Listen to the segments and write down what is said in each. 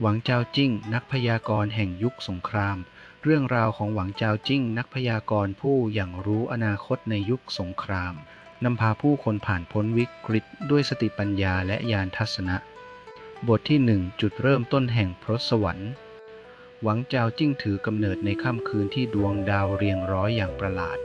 หวังเจ้าจิ้งนักพยากรณ์แห่งยุคสงคราม เรื่องราวของหวังเจ้าจิ้งนักพยากรณ์ผู้อย่างรู้อนาคตในยุคสงครามนำพาผู้คนผ่านพ้นวิกฤตด้วยสติปัญญาและญาณทัศนะ บทที่หนึ่งจุดเริ่มต้นแห่งพรสวรรค์ หวังเจ้าจิ้งถือกำเนิดในค่ำคืนที่ดวงดาวเรียงร้อยอย่างประหลาด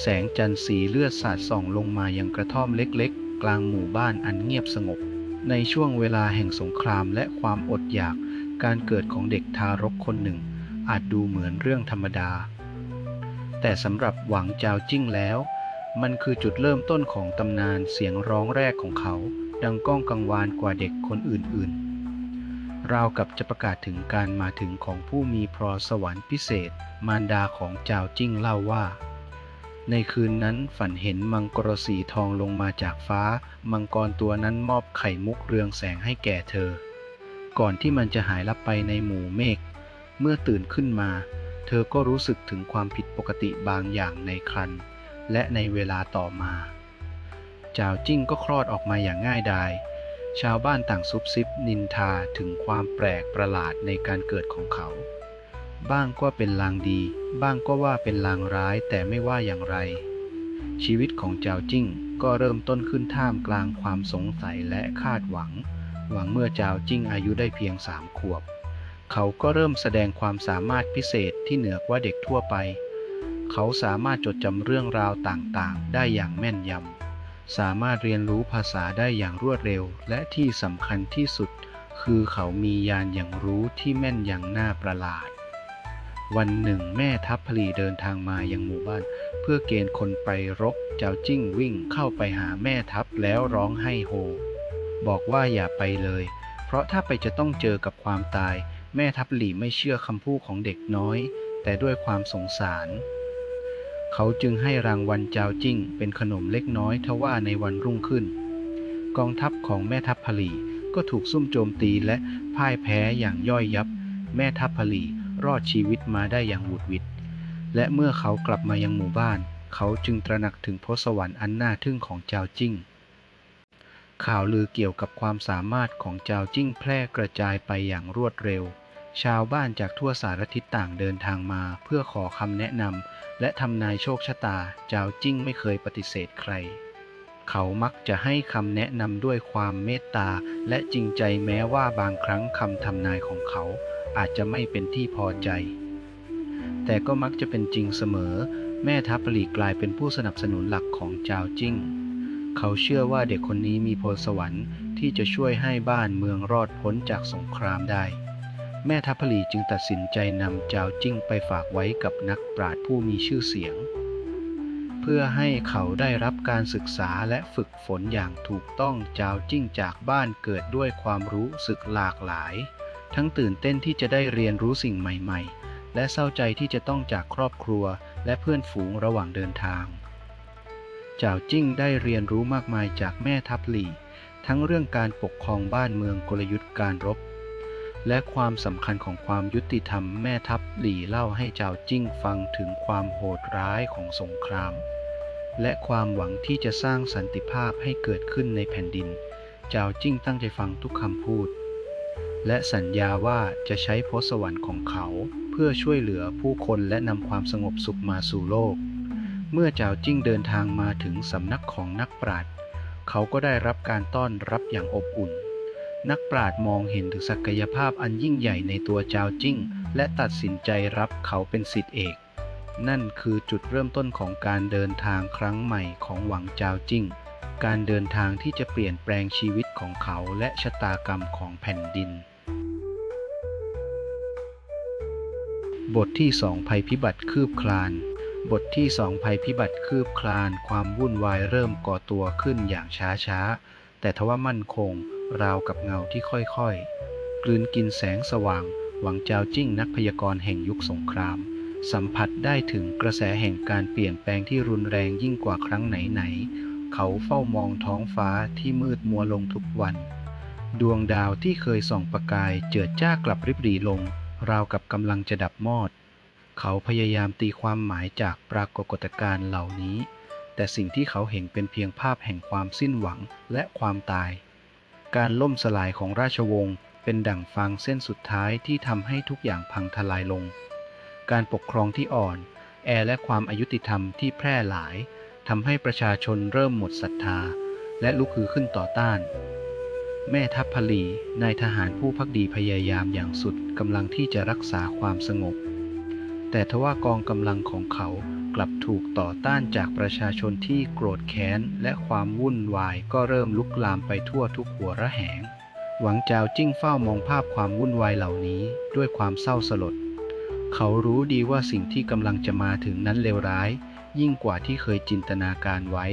แสงจันทร์สีเลือดสาดส่องลงมายังกระท่อมเล็กๆ กลางหมู่บ้านอันเงียบสงบ ในช่วงเวลาแห่งสงครามและความอดอยาก การเกิดของเด็กทารกคนหนึ่ง อาจดูเหมือนเรื่องธรรมดา แต่สำหรับหวังจ้าจิ้งแล้ว มันคือจุดเริ่มต้นของตำนานเสียงร้องแรกของเขา ดังก้องกังวานกว่าเด็กคนอื่นๆ ราวกับจะประกาศถึงการมาถึงของผู้มีพรสวรรค์พิเศษ มารดาของจ้าจิ้งเล่าว่า ในคืนนั้นฝันเห็นมังกรสีทองลงมาจากฟ้า มังกรตัวนั้นมอบไข่มุกเรืองแสงให้แก่เธอ ก่อนที่มันจะหายลับไปในหมู่เมฆ เมื่อตื่นขึ้นมา เธอก็รู้สึกถึงความผิดปกติบางอย่างในครันและในเวลาต่อมาจาวจิ้งก็คลอดออกมาอย่างง่ายดาย ชาวบ้านต่างซุบซิบนินทาถึงความแปลกประหลาดในการเกิดของเขา บ้างก็เป็นลางดี บ้างก็ว่าเป็นลางร้ายแต่ไม่ว่าอย่างไร ชีวิตของเจ้าจิ้งก็เริ่มต้นขึ้นท่ามกลางความสงสัยและคาดหวัง หวังเมื่อเจ้าจิ้งอายุได้เพียงสามขวบ เขาก็เริ่มแสดงความสามารถพิเศษที่เหนือกว่าเด็กทั่วไป เขาสามารถจดจำเรื่องราวต่างๆ ได้อย่างแม่นยำ สามารถเรียนรู้ภาษาได้อย่างรวดเร็ว และที่สำคัญที่สุด คือเขามียานอย่างรู้ที่แม่นอย่างน่าประหลาด วันหนึ่งแม่ทัพพลีเดินทางมายังหมู่บ้าน เพื่อเกณฑ์คนไปรบ เจ้าจิ้งวิ่งเข้าไปหาแม่ทัพแล้วร้องไห้โฮ บอกว่าอย่าไปเลย เพราะถ้าไปจะต้องเจอกับความตาย แม่ทัพหลีไม่เชื่อคำพูดของเด็กน้อย แต่ด้วยความสงสาร เขาจึงให้รางวัลเจ้าจิ้งเป็นขนมเล็กน้อยทว่าในวันรุ่งขึ้น กองทัพของแม่ทัพพลีก็ถูกซุ่มโจมตีและพ่ายแพ้อย่างย่อยยับ แม่ทัพพลี รอดชีวิตมาได้อย่างหวุดหวิด และเมื่อเขากลับมายังหมู่บ้าน เขาจึงตระหนักถึงพสวรรค์อันน่าทึ่งของเจ้าจิ้ง ข่าวลือเกี่ยวกับความสามารถของเจ้าจิ้งแพร่กระจายไปอย่างรวดเร็ว ชาวบ้านจากทั่วสารทิศต่างเดินทางมาเพื่อขอคำแนะนำและทำนายโชคชะตา เจ้าจิ้งไม่เคยปฏิเสธใครเขามักจะให้คำแนะนำด้วยความเมตตาและจริงใจแม้ว่าบางครั้งคำทำนายของเขา อาจจะไม่เป็นที่พอใจ แต่ก็มักจะเป็นจริงเสมอ แม่ทัพปลีกลายเป็นผู้สนับสนุนหลักของจ้าจิ้ง เขาเชื่อว่าเด็กคนนี้มีพรสวรรค์ที่จะช่วยให้บ้านเมืองรอดพ้นจากสงครามได้ แม่ทัพพลีจึงตัดสินใจนำจ้าจิ้งไปฝากไว้กับนักปราชญ์ผู้มีชื่อเสียง เพื่อให้เขาได้รับการศึกษาและฝึกฝนอย่างถูกต้องจ้าจิ้งจากบ้านเกิดด้วยความรู้สึกหลากหลาย ทั้งตื่นเต้นที่จะได้เรียนรู้สิ่งใหม่ๆ และเศร้าใจที่จะต้องจากครอบครัวและเพื่อนฝูงระหว่างเดินทางเจ้าจิ้งได้เรียนรู้มากมายจากแม่ทัพหลี่ ทั้งเรื่องการปกครองบ้านเมืองกลยุทธ์การรบ และความสำคัญของความยุติธรรมแม่ทัพหลี่เล่าให้เจ้าจิ้งฟังถึงความโหดร้ายของสงคราม และความหวังที่จะสร้างสันติภาพให้เกิดขึ้นในแผ่นดินเจ้าจิ้งตั้งใจฟังทุกคำพูด และสัญญาว่าจะใช้พรสวรรค์ของเขา เพื่อช่วยเหลือผู้คนและนำความสงบสุขมาสู่โลก เมื่อเจ้าจิ้งเดินทางมาถึงสำนักของนักปราชญ์เขาก็ได้รับการต้อนรับอย่างอบอุ่น นักปราชญ์มองเห็นถึงศักยภาพอันยิ่งใหญ่ในตัวเจ้าจิ้ง และตัดสินใจรับเขาเป็นศิษย์เอก นั่นคือจุดเริ่มต้นของการเดินทางครั้งใหม่ของหวังเจ้าจิ้งการเดินทางที่จะเปลี่ยนแปลงชีวิตของเขาและชะตากรรมของแผ่นดิน บทที่สองภัยพิบัติคืบคลาน บทที่สองภัยพิบัติคืบคลาน ความวุ่นวายเริ่มก่อตัวขึ้นอย่างช้าๆแต่ทว่ามั่นคง ราวกับเงาที่ค่อยๆ กลืนกินแสงสว่าง หวังเจ้าจิ้งนักพยากรณ์แห่งยุคสงคราม สัมผัสได้ถึงกระแสแห่งการเปลี่ยนแปลงที่รุนแรงยิ่งกว่าครั้งไหนๆ เขาเฝ้ามองท้องฟ้าที่มืดมัวลงทุกวัน ดวงดาวที่เคยส่องประกายเจิดจ้ากลับริบหรี่ลง ราวกับกำลังจะดับมอด เขาพยายามตีความหมายจากปรากฏการณ์เหล่านี้ แต่สิ่งที่เขาเห็นเป็นเพียงภาพแห่งความสิ้นหวังและความตาย การล่มสลายของราชวงศ์เป็นดั่งฟางเส้นสุดท้ายที่ทำให้ทุกอย่างพังทลายลง การปกครองที่อ่อน แอและความอายุติธรรมที่แพร่หลายทำให้ประชาชนเริ่มหมดศรัทธา และลุกฮือขึ้นต่อต้าน แม่ทัพพลีนายทหารผู้พักดีพยายามอย่างสุดกำลังที่จะรักษาความสงบ แต่ทว่ากองกำลังของเขากลับถูกต่อต้านจากประชาชนที่โกรธแค้น และความวุ่นวายก็เริ่มลุกลามไปทั่วทุกหัวระแหง หวังจาวจิ้งเฝ้ามองภาพความวุ่นวายเหล่านี้ด้วยความเศร้าสลด เขารู้ดีว่าสิ่งที่กำลังจะมาถึงนั้นเลวร้าย ยิ่งกว่าที่เคยจินตนาการไว้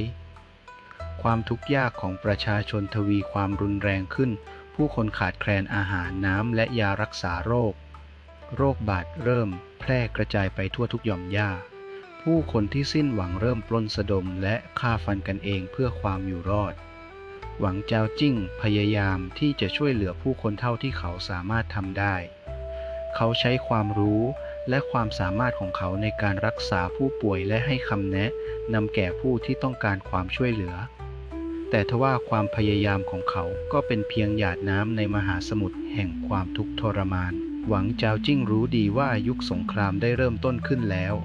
ความทุกข์ยากของประชาชนทวีความรุนแรงขึ้น ผู้คนขาดแคลนอาหารน้ำและยารักษาโรค โรคบาดเริ่มแพร่กระจายไปทั่วทุกหย่อมหญ้า ผู้คนที่สิ้นหวังเริ่มปล้นสะดมและฆ่าฟันกันเองเพื่อความอยู่รอด หวังเจ้าจิ้งพยายามที่จะช่วยเหลือผู้คนเท่าที่เขาสามารถทำได้ เขาใช้ความรู้และความสามารถของเขาในการรักษาผู้ป่วยและให้คำแนะนำแก่ผู้ที่ต้องการความช่วยเหลือ แต่ทว่าความพยายามของเขาก็เป็นเพียงหยาดน้ำในมหาสมุทรแห่งความทุกข์ทรมาน หวังเจ้าจิ้งรู้ดีว่ายุคสงครามได้เริ่มต้นขึ้นแล้ว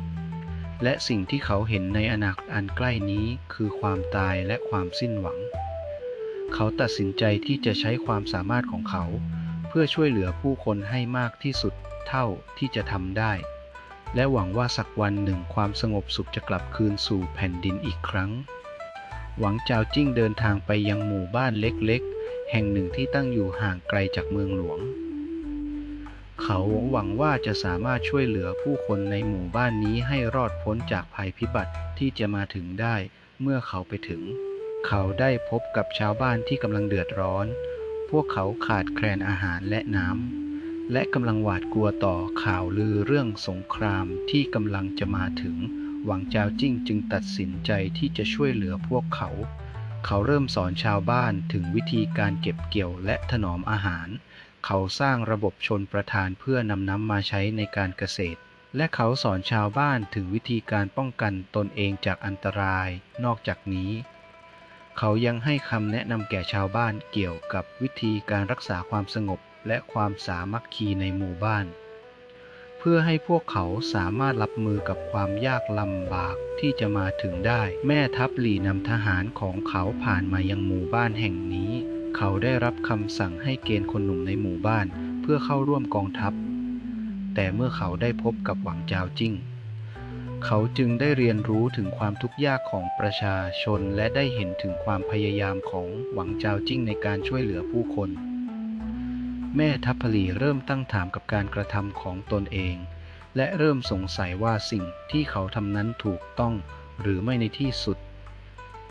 และสิ่งที่เขาเห็นในอนาคตอันใกล้นี้คือความตายและความสิ้นหวัง เขาตัดสินใจที่จะใช้ความสามารถของเขา เพื่อช่วยเหลือผู้คนให้มากที่สุดเท่าที่จะทำได้ และหวังว่าสักวันหนึ่งความสงบสุขจะกลับคืนสู่แผ่นดินอีกครั้ง หวังเจ้าจิ้งเดินทางไปยังหมู่บ้านเล็กๆ แห่งหนึ่งที่ตั้งอยู่ห่างไกลจากเมืองหลวง เขาหวังว่าจะสามารถช่วยเหลือผู้คนในหมู่บ้านนี้ให้รอดพ้นจากภัยพิบัติที่จะมาถึงได้เมื่อเขาไปถึง เขาได้พบกับชาวบ้านที่กำลังเดือดร้อน พวกเขาขาดแคลนอาหารและน้ำและกำลังหวาดกลัวต่อข่าวลือเรื่องสงครามที่กำลังจะมาถึง หวังเจ้าจิ้งจึงตัดสินใจที่จะช่วยเหลือพวกเขา เขาเริ่มสอนชาวบ้านถึงวิธีการเก็บเกี่ยวและถนอมอาหาร เขาสร้างระบบชนประทานเพื่อนำน้ำมาใช้ในการเกษตร และเขาสอนชาวบ้านถึงวิธีการป้องกันตนเองจากอันตราย นอกจากนี้ เขายังให้คำแนะนำแก่ชาวบ้านเกี่ยวกับวิธีการรักษาความสงบและความสามัคคีในหมู่บ้าน เพื่อให้พวกเขาสามารถรับมือกับความยากลำบากที่จะมาถึงได้ แม่ทัพหลีนำทหารของเขาผ่านมายังหมู่บ้านแห่งนี้ เขาได้รับคำสั่งให้เกณฑ์คนหนุ่มในหมู่บ้าน เพื่อเข้าร่วมกองทัพ แต่เมื่อเขาได้พบกับหวังจาวจิ้งเขาจึงได้เรียนรู้ถึงความทุกข์ยากของประชาชน และได้เห็นถึงความพยายามของหวังจาวจิ้งในการช่วยเหลือผู้คน แม่ทัพพลีเริ่มตั้งถามกับการกระทำของตนเอง และเริ่มสงสัยว่าสิ่งที่เขาทำนั้นถูกต้องหรือไม่ในที่สุด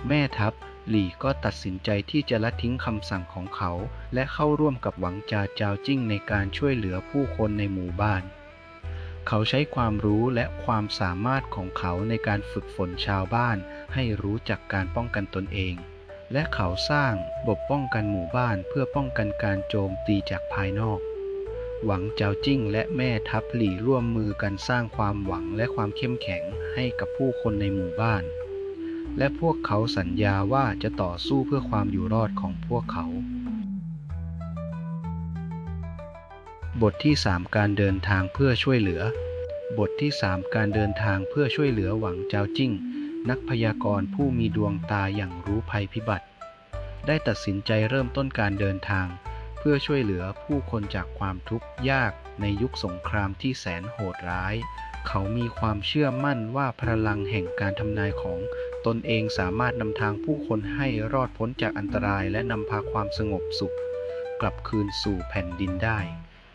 แม่ทัพหลี่ก็ตัดสินใจที่จะละทิ้งคำสั่งของเขา และเข้าร่วมกับหวังจาจาวจิ้งในการช่วยเหลือผู้คนในหมู่บ้าน เขาใช้ความรู้และความสามารถของเขาในการฝึกฝนชาวบ้านให้รู้จักการป้องกันตนเอง และเขาสร้างบบป้องกันหมู่บ้านเพื่อป้องกันการโจมตีจากภายนอก หวังเจ้าจิ้งและแม่ทัพหลี่ร่วมมือกันสร้างความหวังและความเข้มแข็งให้กับผู้คนในหมู่บ้าน และพวกเขาสัญญาว่าจะต่อสู้เพื่อความอยู่รอดของพวกเขา บทที่ 3 การเดินทางเพื่อช่วยเหลือ บทที่ 3 การเดินทางเพื่อช่วยเหลือหวังเจ้าจิ้ง นักพยากรณ์ผู้มีดวงตาอย่างรู้ภัยพิบัติ ได้ตัดสินใจเริ่มต้นการเดินทาง เพื่อช่วยเหลือผู้คนจากความทุกข์ยากในยุคสงครามที่แสนโหดร้าย เขามีความเชื่อมั่นว่าพลังแห่งการทำนายของตนเองสามารถนำทางผู้คนให้รอดพ้นจากอันตรายและนำพาความสงบสุข กลับคืนสู่แผ่นดินได้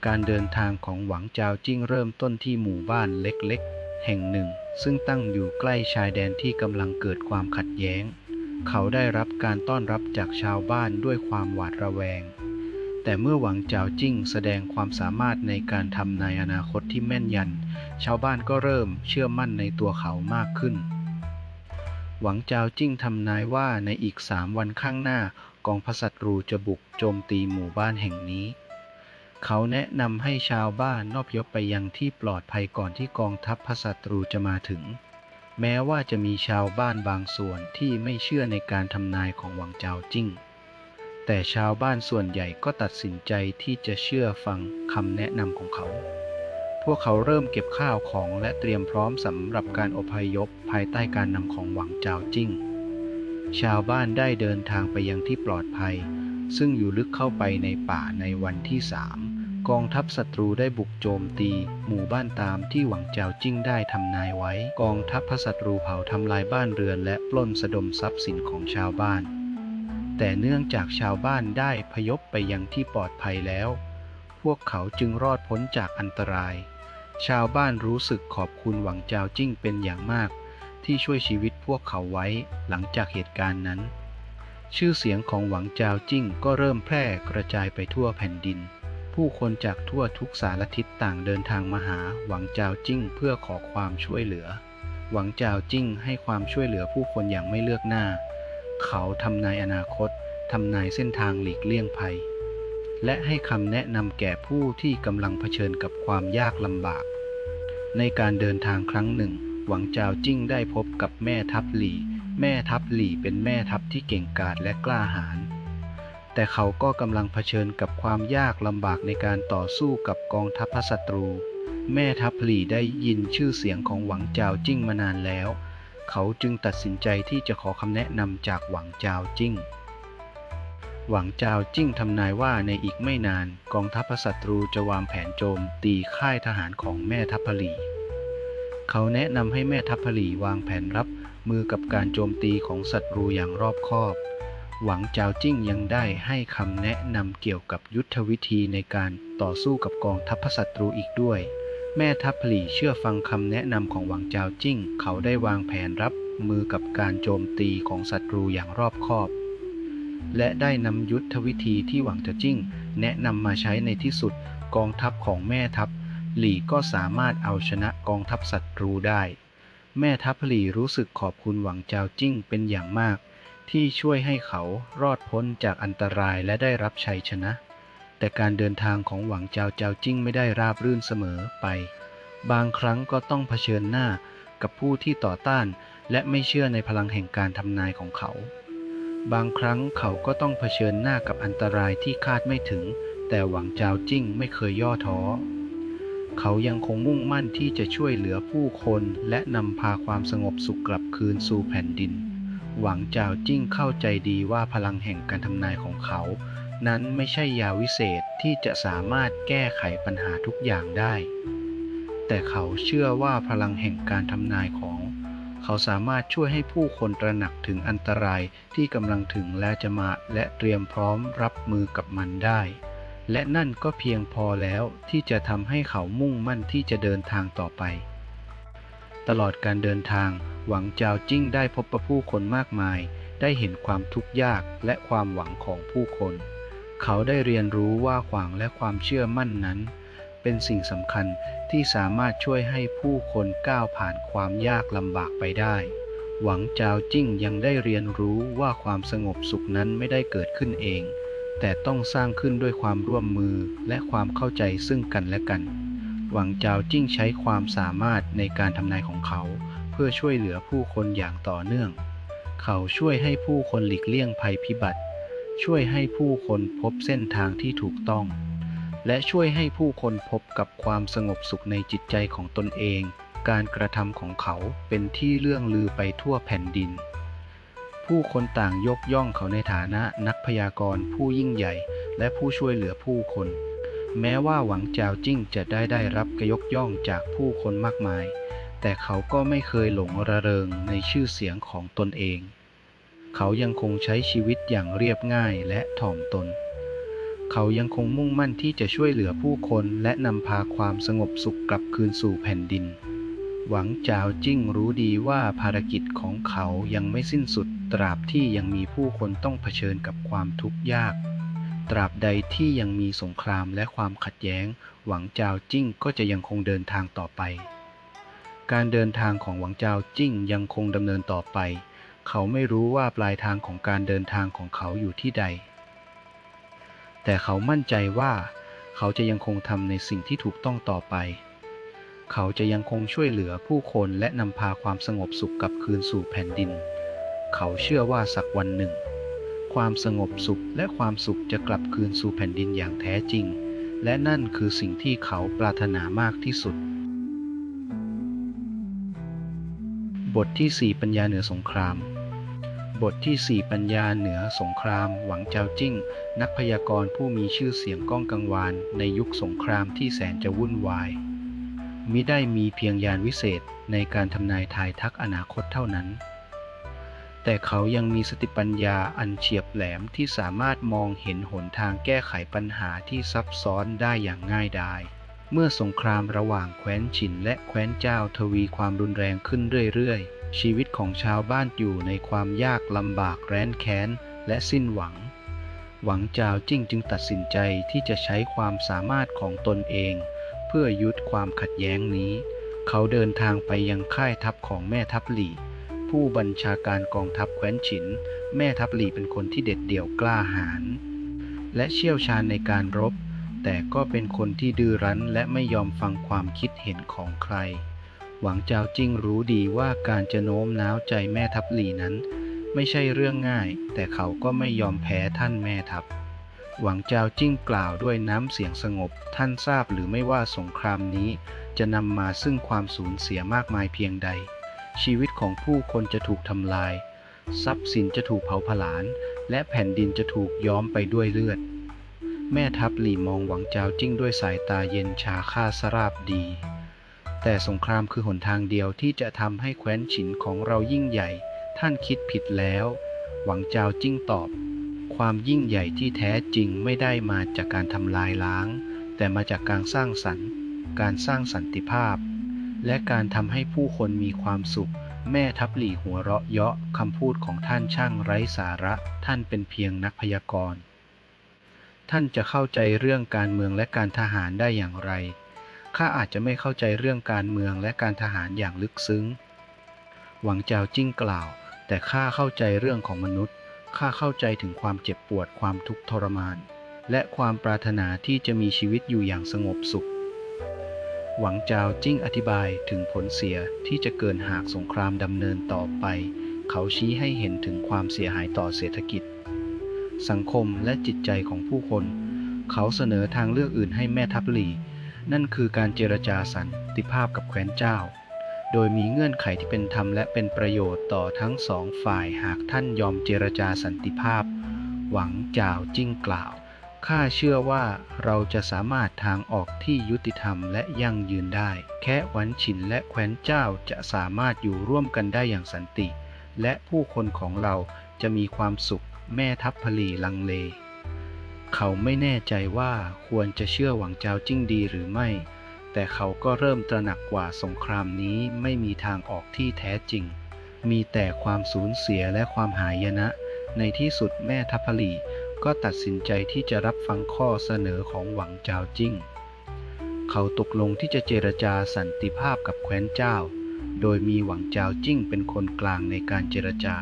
การเดินทางของหวังจาวจิ้งเริ่มต้นที่หมู่บ้านเล็กๆ แห่งหนึ่ง ซึ่งตั้งอยู่ใกล้ชายแดนที่กำลังเกิดความขัดแย้ง เขาได้รับการต้อนรับจากชาวบ้านด้วยความหวาดระแวง แต่เมื่อหวังจาวจิ้งแสดงความสามารถในการทำนายอนาคตที่แม่นยัน ชาวบ้านก็เริ่มเชื่อมั่นในตัวเขามากขึ้น หวังจาวจิ้งทำนายว่าในอีกสามวันข้างหน้ากองพศัตรูจะบุกโจมตีหมู่บ้านแห่งนี้ เขาแนะนำให้ชาวบ้านนอบยพไปยังที่ปลอดภัยก่อนที่กองทัพพศัตรูจะมาถึง แม้ว่าจะมีชาวบ้านบางส่วนที่ไม่เชื่อในการทำนายของหวังเจาจิ้งแแต่ชาวบ้านส่วนใหญ่ก็ตัดสินใจที่จะเชื่อฟังคำแนะนำของเขา พวกเขาเริ่มเก็บข้าวของและเตรียมพร้อมสำหรับการอพยพภายใต้การนำของหวังเจาจิ้ง ชาวบ้านได้เดินทางไปยังที่ปลอดภัยซึ่งอยู่ลึกเข้าไปในป่าในวันที่สาม กองทัพศัตรูได้บุกโจมตี หมู่บ้านตามที่หวังเจาจิ้งได้ทำนายไว้ กองทัพพระศัตรูเผาทำลายบ้านเรือนและปล้นสะดมทรัพย์สินของชาวบ้าน แต่เนื่องจากชาวบ้านได้พยพไปยังที่ปลอดภัยแล้ว พวกเขาจึงรอดพ้นจากอันตราย ชาวบ้านรู้สึกขอบคุณหวังเจาจิ้งเป็นอย่างมาก ที่ช่วยชีวิตพวกเขาไว้หลังจากเหตุการณ์นั้น ชื่อเสียงของหวังเจาจิ้งก็เริ่มแพร่กระจายไปทั่วแผ่นดิน ผู้คนจากทั่วทุกสารทิศต่างเดินทางมาหาหวังเจาจิ้งเพื่อขอความช่วยเหลือ หวังเจาจิ้งให้ความช่วยเหลือผู้คนอย่างไม่เลือกหน้า เขาทำนายอนาคตทำนายเส้นทางหลีกเลี่ยงภัย และให้คำแนะนำแก่ผู้ที่กำลังเผชิญกับความยากลำบาก ในการเดินทางครั้งหนึ่ง หวังเจาจิ้งได้พบกับแม่ทัพหลี่แม่ทัพหลี่เป็นแม่ทัพที่เก่งกาจและกล้าหาญ แต่เขาก็กำลังเผชิญกับความยากลำบากในการต่อสู้กับกองทัพศัตรู แม่ทัพหลี่ได้ยินชื่อเสียงของหวังเจาจิ้งมานานแล้ว เขาจึงตัดสินใจที่จะขอคำแนะนำจากหวังเจาจิ้ง หวังเจาจิ้งทำนายว่าในอีกไม่นานกองทัพศัตรูจะวางแผนโจมตีค่ายทหารของแม่ทัพพลีเขาแนะนำให้แม่ทัพพลีวางแผนรับมือกับการโจมตีของศัตรูอย่างรอบคอบ หวังเจาจิ้งยังได้ให้คำแนะนำเกี่ยวกับยุทธวิธีในการต่อสู้กับกองทัพศัตรูอีกด้วย แม่ทัพพลีเชื่อฟังคำแนะนำของหวังเจาจิ้ง เขาได้วางแผนรับมือกับการโจมตีของศัตรูอย่างรอบคอบ และได้นำยุทธวิธีที่หวังเจาจิ้ง แนะนำมาใช้ในที่สุดกองทัพของแม่ทัพหลี่ก็สามารถเอาชนะกองทัพศัตรูได้ แม่ทัพหลี่รู้สึกขอบคุณหวังเจาจิ้งเป็นอย่างมาก ที่ช่วยให้เขารอดพ้นจากอันตรายและได้รับชัยชนะ แต่การเดินทางของหวังเจ้าเจ้าจิ้งไม่ได้ราบรื่นเสมอไป บางครั้งก็ต้องเผชิญหน้ากับผู้ที่ต่อต้านและไม่เชื่อในพลังแห่งการทำนายของเขา บางครั้งเขาก็ต้องเผชิญหน้ากับอันตรายที่คาดไม่ถึง แต่หวังเจ้าจิ้งไม่เคยย่อท้อ เขายังคงมุ่งมั่นที่จะช่วยเหลือผู้คนและนำพาความสงบสุขกลับคืนสู่แผ่นดิน หวังเจาจิ้งเข้าใจดีว่าพลังแห่งการทำนายของเขา นั้นไม่ใช่ยาวิเศษที่จะสามารถแก้ไขปัญหาทุกอย่างได้ แต่เขาเชื่อว่าพลังแห่งการทำนายของ เขาสามารถช่วยให้ผู้คนตระหนักถึงอันตรายที่กำลังถึงและจะมาและเตรียมพร้อมรับมือกับมันได้ และนั่นก็เพียงพอแล้วที่จะทำให้เขามุ่งมั่นที่จะเดินทางต่อไป ตลอดการเดินทาง หวังเจาจิ้งได้พบกับผู้คนมากมาย ได้เห็นความทุกข์ยากและความหวังของผู้คน เขาได้เรียนรู้ว่าขวางและความเชื่อมั่นนั้น เป็นสิ่งสำคัญที่สามารถช่วยให้ผู้คนก้าวผ่านความยากลำบากไปได้ หวังเจาจิ้งยังได้เรียนรู้ว่าความสงบสุขนั้นไม่ได้เกิดขึ้นเอง แต่ต้องสร้างขึ้นด้วยความร่วมมือและความเข้าใจซึ่งกันและกัน หวังเจาจิ้งใช้ความสามารถในการทำนายของเขา พื่อช่วยเหลือผู้คนอย่างต่อเนื่อง เขาช่วยให้ผู้คนหลีกเลี่ยงภัยพิบัติ ช่วยให้ผู้คนพบเส้นทางที่ถูกต้อง และช่วยให้ผู้คนพบกับความสงบสุขในจิตใจของตนเอง การกระทำของเขาเป็นที่เลื่องลือไปทั่วแผ่นดิน ผู้คนต่างยกย่องเขาในฐานะนักพยากรณ์ผู้ยิ่งใหญ่ และผู้ช่วยเหลือผู้คน แม้ว่าหวังจาจิ้งจะได้ได้รับกยกย่องจากผู้คนมากมาย แต่เขาก็ไม่เคยหลงระเริงในชื่อเสียงของตนเอง เขายังคงใช้ชีวิตอย่างเรียบง่ายและถ่อมตน เขายังคงมุ่งมั่นที่จะช่วยเหลือผู้คนและนำพาความสงบสุขกลับคืนสู่แผ่นดิน หวังจาวจิ้งรู้ดีว่าภารกิจของเขายังไม่สิ้นสุดตราบที่ยังมีผู้คนต้องเผชิญกับความทุกข์ยาก ตราบใดที่ยังมีสงครามและความขัดแย้ง หวังจาวจิ้งก็จะยังคงเดินทางต่อไป การเดินทางของหวังเจ้าจิ้งยังคงดำเนินต่อไป เขาไม่รู้ว่าปลายทางของการเดินทางของเขาอยู่ที่ใด แต่เขามั่นใจว่า เขาจะยังคงทำในสิ่งที่ถูกต้องต่อไป เขาจะยังคงช่วยเหลือผู้คนและนำพาความสงบสุขกลับคืนสู่แผ่นดิน เขาเชื่อว่าสักวันหนึ่ง ความสงบสุขและความสุขจะกลับคืนสู่แผ่นดินอย่างแท้จริง และนั่นคือสิ่งที่เขาปรารถนามากที่สุด บทที่ 4 ปัญญาเหนือสงคราม บทที่ 4 ปัญญาเหนือสงคราม หวังเจ้าจิ้ง นักพยากรณ์ผู้มีชื่อเสียงก้องกังวาน ในยุคสงครามที่แสนจะวุ่นวาย มิได้มีเพียงยานวิเศษในการทำนายทายทักอนาคตเท่านั้น แต่เขายังมีสติปัญญาอันเฉียบแหลมที่สามารถมองเห็นหนทางแก้ไขปัญหาที่ซับซ้อนได้อย่างง่ายดาย เมื่อสงครามระหว่างแคว้นฉินและแคว้นเจ้าทวีความรุนแรงขึ้นเรื่อยๆ ชีวิตของชาวบ้านอยู่ในความยากลำบากแร้นแค้น และสิ้นหวัง หวังจาวจิ้งจึงตัดสินใจที่จะใช้ความสามารถของตนเอง เพื่อยุดความขัดแย้งนี้ เขาเดินทางไปยังค่ายทัพของแม่ทัพหลี่ ผู้บัญชาการกองทัพแคว้นฉิน แม่ทัพหลี่เป็นคนที่เด็ดเดี่ยวกล้าหาญและเชี่ยวชาญในการรบ แต่ก็เป็นคนที่ดื้อรั้นและไม่ยอมฟังความคิดเห็นของใคร หวังเจ้าจิ้งรู้ดีว่าการจะโน้มน้าวใจแม่ทัพหลี่นั้น ไม่ใช่เรื่องง่าย แต่เขาก็ไม่ยอมแพ้ท่านแม่ทัพ หวังเจ้าจิ้งกล่าวด้วยน้ำเสียงสงบ ท่านทราบหรือไม่ว่าสงครามนี้ จะนำมาซึ่งความสูญเสียมากมายเพียงใด ชีวิตของผู้คนจะถูกทำลาย ทรัพย์สินจะถูกเผาผลาญ และแผ่นดินจะถูกย้อมไปด้วยเลือด แม่ทัพหลี่มองหวังเจ้าจิ้งด้วยสายตาเย็นชาค่าสราบดี แต่สงครามคือหนทางเดียวที่จะทำให้แคว้นฉินของเรายิ่งใหญ่ ท่านคิดผิดแล้ว หวังเจ้าจิ้งตอบ ความยิ่งใหญ่ที่แท้จริงไม่ได้มาจากการทำลายล้าง แต่มาจากการสร้างสรรค์ การสร้างสันติภาพ และการทำให้ผู้คนมีความสุข แม่ทัพหลี่หัวเราะเยาะคำพูดของท่านช่างไร้สาระ ท่านเป็นเพียงนักพยากรณ์ ท่านจะเข้าใจเรื่องการเมืองและการทหารได้อย่างไร ข้าอาจจะไม่เข้าใจเรื่องการเมืองและการทหารอย่างลึกซึ้ง หวังเจ้าจิ้งกล่าว แต่ข้าเข้าใจเรื่องของมนุษย์ ข้าเข้าใจถึงความเจ็บปวดความทุกข์ทรมาน และความปรารถนาที่จะมีชีวิตอยู่อย่างสงบสุข หวังจาวจิ้งอธิบายถึงผลเสียที่จะเกิดหากสงครามดำเนินต่อไป เขาชี้ให้เห็นถึงความเสียหายต่อเศรษฐกิจ สังคมและจิตใจของผู้คน เขาเสนอทางเลือกอื่นให้แม่ทัพหลี นั่นคือการเจรจาสันติภาพกับแคว้นเจ้า โดยมีเงื่อนไขที่เป็นธรรมและเป็นประโยชน์ต่อทั้งสองฝ่ายหากท่านยอมเจรจาสันติภาพ หวังจาวจิ้งกล่าวข้าเชื่อว่าเราจะสามารถทางออกที่ยุติธรรมและยั่งยืนได้ แค่หวันฉินและแคว้นเจ้าจะสามารถอยู่ร่วมกันได้อย่างสันติ และผู้คนของเราจะมีความสุข แม่ทัพพลีลังเล เขาไม่แน่ใจว่าควรจะเชื่อหวังเจ้าจิ้งดีหรือไม่ แต่เขาก็เริ่มตระหนักว่าสงครามนี้ไม่มีทางออกที่แท้จริง มีแต่ความสูญเสียและความหายนะ ในที่สุดแม่ทัพพลีก็ตัดสินใจที่จะรับฟังข้อเสนอของหวังเจ้าจิ้ง เขาตกลงที่จะเจรจาสันติภาพกับแคว้นเจ้า โดยมีหวังเจ้าจิ้งเป็นคนกลางในการเจรจา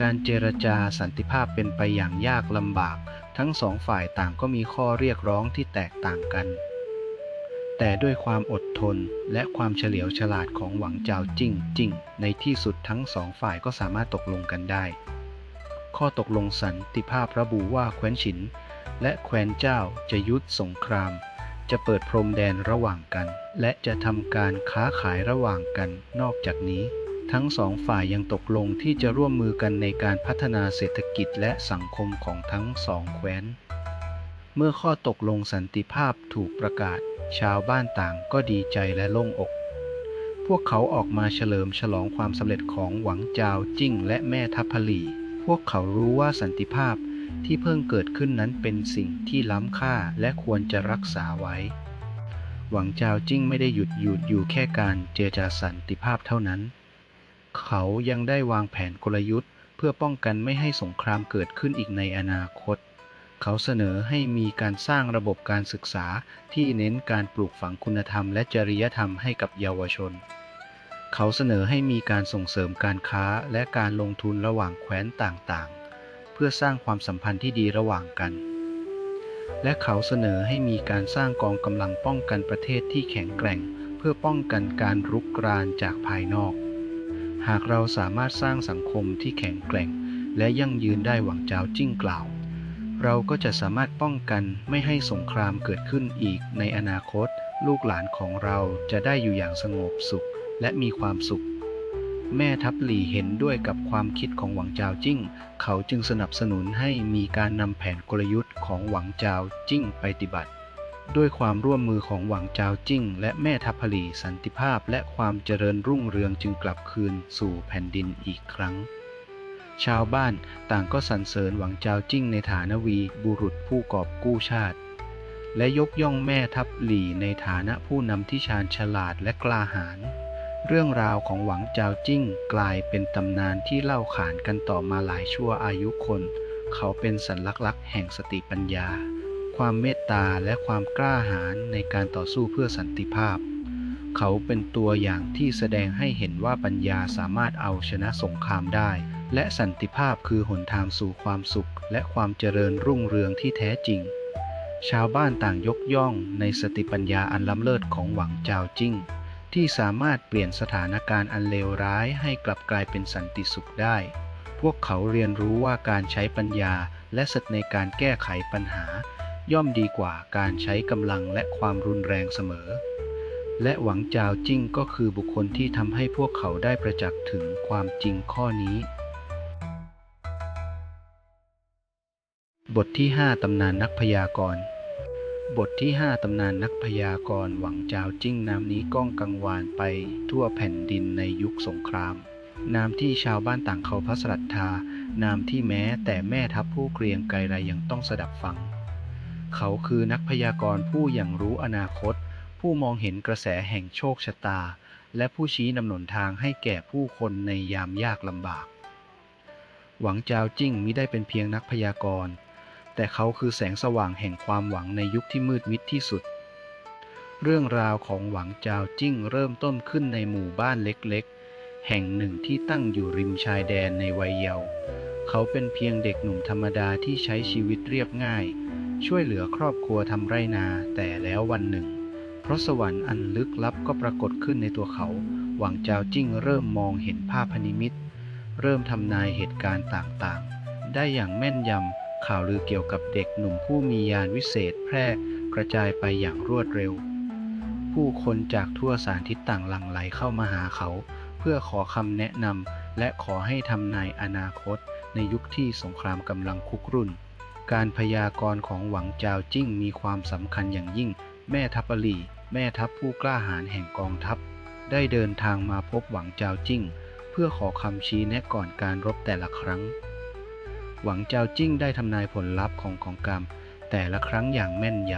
การเจรจาสันติภาพเป็นไปอย่างยากลำบาก ทั้งสองฝ่ายต่างก็มีข้อเรียกร้องที่แตกต่างกัน แต่ด้วยความอดทนและความเฉลียวฉลาดของหวังเจ้าจิ้งจิ้งในที่สุดทั้งสองฝ่ายก็สามารถตกลงกันได้ ข้อตกลงสันติภาพระบุว่าแคว้นฉิน และแคว้นเจ้าจะยุติสงคราม จะเปิดพรมแดนระหว่างกัน และจะทำการค้าขายระหว่างกันนอกจากนี้ ทั้งสองฝ่ายยังตกลงที่จะร่วมมือกันในการพัฒนาเศรษฐกิจและสังคมของทั้งสองแคว้น เมื่อข้อตกลงสันติภาพถูกประกาศ ชาวบ้านต่างก็ดีใจและโล่งอก พวกเขาออกมาเฉลิมฉลองความสำเร็จของหวังจาวจิ้งและแม่ทัพพลี พวกเขารู้ว่าสันติภาพที่เพิ่งเกิดขึ้นนั้นเป็นสิ่งที่ล้ำค่าและควรจะรักษาไว้ หวังจาวจิ้งไม่ได้หยุดหยุดอยู่แค่การเจรจาสันติภาพเท่านั้น เขายังได้วางแผนกลยุทธ์เพื่อป้องกันไม่ให้สงครามเกิดขึ้นอีกในอนาคต เขาเสนอให้มีการสร้างระบบการศึกษาที่เน้นการปลูกฝังคุณธรรมและจริยธรรมให้กับเยาวชน เขาเสนอให้มีการส่งเสริมการค้าและการลงทุนระหว่างแคว้นต่างๆ เพื่อสร้างความสัมพันธ์ที่ดีระหว่างกัน และเขาเสนอให้มีการสร้างกองกำลังป้องกันประเทศที่แข็งแกร่ง เพื่อป้องกันการรุกรานจากภายนอก หากเราสามารถสร้างสังคมที่แข็งแกร่ง และยั่งยืนได้หวังเจ้าจิ้งกล่าว เราก็จะสามารถป้องกันไม่ให้สงครามเกิดขึ้นอีกในอนาคต ลูกหลานของเราจะได้อยู่อย่างสงบสุขและมีความสุข แม่ทัพหลี่เห็นด้วยกับความคิดของหวังเจ้าจิ้ง เขาจึงสนับสนุนให้มีการนำแผนกลยุทธ์ของหวังเจ้าจิ้งไปปฏิบัติ ด้วยความร่วมมือของหวังเจ้าจิ้ง และแม่ทัพผลีสันติภาพและความเจริญรุ่งเรืองจึงกลับคืนสู่แผ่นดินอีกครั้ง ชาวบ้านต่างก็สรรเสริญหวังเจ้าจิ้งในฐานะวีบุรุษผู้กอบกู้ชาติ และยกย่องแม่ทัพหลี่ในฐานะผู้นำที่ชาญฉลาดและกล้าหาญเรื่องราวของหวังเจ้าจิ้งกลายเป็นตำนานที่เล่าขานกันต่อมาหลายชั่วอายุคน เขาเป็นสัญลักษณ์แห่งสติปัญญา ความเมตตาและความกล้าหาญในการต่อสู้เพื่อสันติภาพ เขาเป็นตัวอย่างที่แสดงให้เห็นว่าปัญญาสามารถเอาชนะสงครามได้ และสันติภาพคือหนทางสู่ความสุข และความเจริญรุ่งเรืองที่แท้จริง ชาวบ้านต่างยกย่องในสติปัญญาอันล้ำเลิศของหวังเจ้าจิ้งที่สามารถเปลี่ยนสถานการณ์อันเลวร้ายให้กลับกลายเป็นสันติสุขได้ พวกเขาเรียนรู้ว่าการใช้ปัญญาและสติในการแก้ไขปัญหา ย่อมดีกว่าการใช้กำลังและความรุนแรงเสมอ และหวังจาวจิ้งก็คือบุคคลที่ทำให้พวกเขาได้ประจักษ์ถึงความจริงข้อนี้ บทที่ 5ตำนานนักพยากรณ์บทที่ 5ตำนานนักพยากรณ์หวังจาวจิ้งนามนี้ก้องกังวานไปทั่วแผ่นดินในยุคสงคราม นามที่ชาวบ้านต่างเคารพศรัทธา นามที่แม้แต่แม่ทัพผู้เกรียงไกรไรยังต้องสดับฟัง เขาคือนักพยากรณ์ผู้อย่างรู้อนาคต ผู้มองเห็นกระแสแห่งโชคชะตา และผู้ชี้นำหนทางให้แก่ผู้คนในยามยากลำบาก หวังจาวจิ้งมิได้เป็นเพียงนักพยากรณ์ แต่เขาคือแสงสว่างแห่งความหวังในยุคที่มืดมิดที่สุด เรื่องราวของหวังจาวจิ้งเริ่มต้นขึ้นในหมู่บ้านเล็กๆ แห่งหนึ่งที่ตั้งอยู่ริมชายแดนในวัยเยาว์เขาเป็นเพียงเด็กหนุ่มธรรมดาที่ใช้ชีวิตเรียบง่าย ช่วยเหลือครอบครัวทำไรนาแต่แล้ววันหนึ่งเพราะสวรรค์อันลึกลับก็ปรากฏขึ้นในตัวเขา หวังจาวจิ้งเริ่มมองเห็นภาพพนิมิต เริ่มทำนายเหตุการณ์ต่างๆ ได้อย่างแม่นยำข่าวลือเกี่ยวกับเด็กหนุ่มผู้มียานวิเศษแพร่กระจายไปอย่างรวดเร็ว ผู้คนจากทั่วสารทิศต่างหลั่งไหลเข้ามาหาเขา เพื่อขอคำแนะนำและขอให้ทำนายอนาคตในยุคที่สงครามกำลังคุกรุ่น การพยากรณ์ของหวังจาวจิ้งมีความสำคัญอย่างยิ่ง แม่ทัพอลีแม่ทัพผู้กล้าหาญแห่งกองทัพ ได้เดินทางมาพบหวังจาวจิ้ง เพื่อขอคำชี้แนะก่อนการรบแต่ละครั้ง หวังเจ้าจิ้งได้ทำนายผลลัพธ์ของของกรรม แต่ละครั้งอย่างแม่นย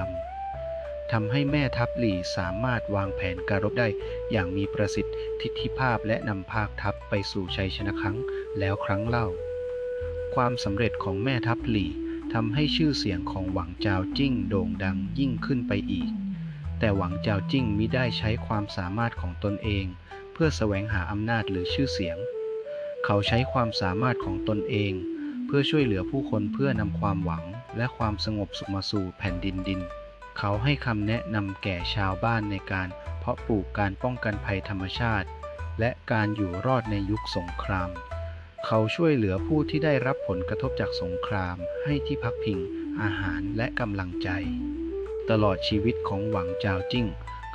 ำทำให้แม่ทัพหลี่สามารถวางแผนการรบได้อย่างมีประสิทธิภาพและนำภาคทัพไปสู่ชัยชนะครั้งแล้วครั้งเล่า ความสำเร็จของแม่ทัพหลี่ ทำให้ชื่อเสียงของหวังเจ้าจิ้งโด่งดังยิ่งขึ้นไปอีก แต่หวังเจ้าจิ้งมิได้ใช้ความสามารถของตนเอง เพื่อแสวงหาอำนาจหรือชื่อเสียง เขาใช้ความสามารถของตนเอง เพื่อช่วยเหลือผู้คนเพื่อนำความหวังและความสงบสุขมาสู่แผ่นดินดิน เขาให้คำแนะนำแก่ชาวบ้านในการเพาะปลูกการป้องกันภัยธรรมชาติ และการอยู่รอดในยุคสงคราม เขาช่วยเหลือผู้ที่ได้รับผลกระทบจากสงคราม ให้ที่พักพิง อาหารและกำลังใจ ตลอดชีวิตของหวังจาวจิ้ง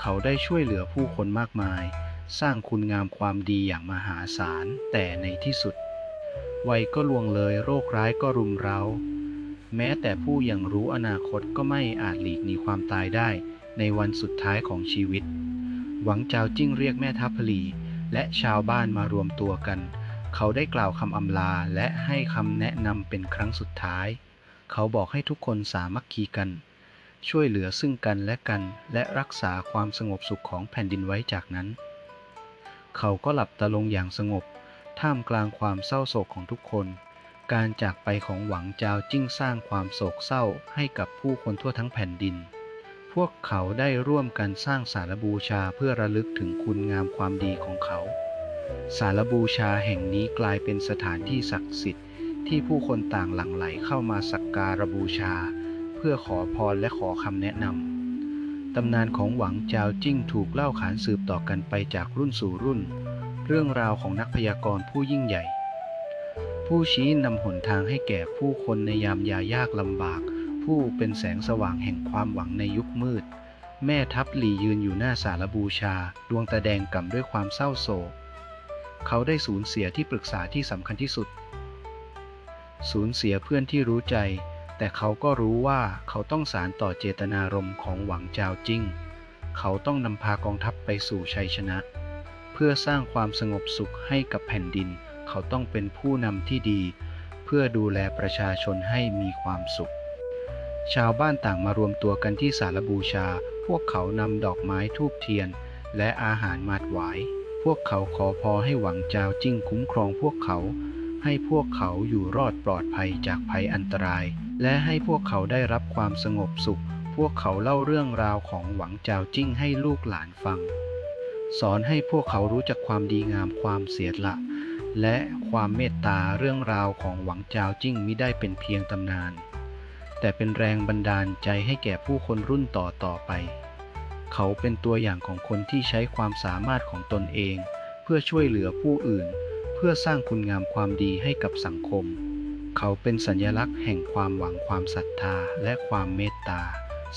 เขาได้ช่วยเหลือผู้คนมากมาย สร้างคุณงามความดีอย่างมหาศาล แต่ในที่สุด วัยก็ล่วงเลยโรคร้ายก็รุมเร้า แม้แต่ผู้ยังรู้อนาคตก็ไม่อาจหลีกหนีความตายได้ ในวันสุดท้ายของชีวิต หวังเจ้าจิ้งเรียกแม่ทัพพลีและชาวบ้านมารวมตัวกัน เขาได้กล่าวคำอำลาและให้คำแนะนำเป็นครั้งสุดท้าย เขาบอกให้ทุกคนสามัคคีกัน ช่วยเหลือซึ่งกันและกัน และรักษาความสงบสุขของแผ่นดินไว้จากนั้น เขาก็หลับตาลงอย่างสงบ ท่ามกลางความเศร้าโศกของทุกคน การจากไปของหวังจาวจิ้งสร้างความโศกเศร้าให้กับผู้คนทั่วทั้งแผ่นดิน พวกเขาได้ร่วมกันสร้างสารบูชาเพื่อระลึกถึงคุณงามความดีของเขา สารบูชาแห่งนี้กลายเป็นสถานที่ศักดิ์สิทธิ์ที่ผู้คนต่างหลั่งไหลเข้ามาสักการบูชา เพื่อขอพรและขอคำแนะนำ ตำนานของหวังจาวจิ้งถูกเล่าขานสืบต่อกันไปจากรุ่นสู่รุ่น เรื่องราวของนักพยากรณ์ผู้ยิ่งใหญ่ ผู้ชี้นำหนทางให้แก่ผู้คนในยามยายากลำบาก ผู้เป็นแสงสว่างแห่งความหวังในยุคมืด แม่ทัพหลียืนอยู่หน้าสารบูชา ดวงตาแดงก่ำด้วยความเศร้าโศก เขาได้สูญเสียที่ปรึกษาที่สำคัญที่สุด สูญเสียเพื่อนที่รู้ใจ แต่เขาก็รู้ว่าเขาต้องสารต่อเจตนารมณ์ของหวังจาวจิ้ง เขาต้องนำพากองทัพไปสู่ชัยชนะ เพื่อสร้างความสงบสุขให้กับแผ่นดิน เขาต้องเป็นผู้นำที่ดี เพื่อดูแลประชาชนให้มีความสุข ชาวบ้านต่างมารวมตัวกันที่สารบูชา พวกเขานำดอกไม้ทูบเทียน และอาหารมาถวาย วกเขาขอพอให้หวังจาวจิ้งคุ้มครองพวกเขา ให้พวกเขาอยู่รอดปลอดภัยจากภัยอันตราย และให้พวกเขาได้รับความสงบสุข พวกเขาเล่าเรื่องราวของหวังจาวจิ้งให้ลูกหลานฟัง สอนให้พวกเขารู้จักความดีงามความเสียละ และความเมตตาเรื่องราวของหวังจาวจิ้งมิได้เป็นเพียงตำนาน แต่เป็นแรงบันดาลใจให้แก่ผู้คนรุ่นต่อต่อไป เขาเป็นตัวอย่างของคนที่ใช้ความสามารถของตนเอง เพื่อช่วยเหลือผู้อื่น เพื่อสร้างคุณงามความดีให้กับสังคม เขาเป็นสัญลักษณ์แห่งความหวังความศรัทธาและความเมตตา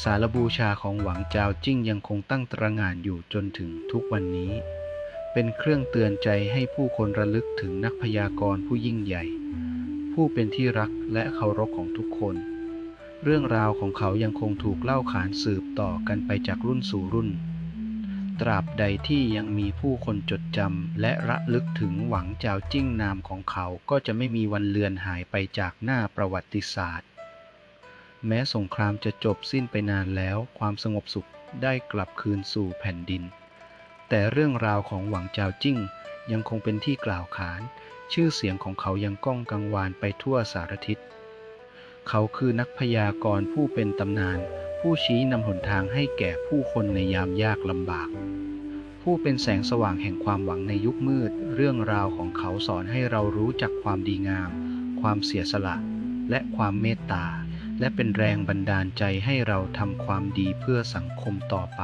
สารบูชาของหวังจาวจิ้งยังคงตั้งตระหง่านอยู่จนถึงทุกวันนี้ เป็นเครื่องเตือนใจให้ผู้คนระลึกถึงนักพยากรณ์ผู้ยิ่งใหญ่ ผู้เป็นที่รักและเคารพของทุกคน เรื่องราวของเขายังคงถูกเล่าขานสืบต่อกันไปจากรุ่นสู่รุ่น ตราบใดที่ยังมีผู้คนจดจำและระลึกถึงหวังเจ้าจิ้งนามของเขาก็จะไม่มีวันเลือนหายไปจากหน้าประวัติศาสตร์ แม้สงครามจะจบสิ้นไปนานแล้ว ความสงบสุขได้กลับคืนสู่แผ่นดิน แต่เรื่องราวของหวังเจ้าจิ้งยังคงเป็นที่กล่าวขาน ชื่อเสียงของเขายังก้องกังวานไปทั่วสารทิศ เขาคือนักพยากรณ์ผู้เป็นตำนาน ผู้ชี้นำหนทางให้แก่ผู้คนในยามยากลำบาก ผู้เป็นแสงสว่างแห่งความหวังในยุคมืด เรื่องราวของเขาสอนให้เรารู้จักความดีงาม ความเสียสละ และความเมตตา และเป็นแรงบันดาลใจให้เราทำความดีเพื่อสังคมต่อไป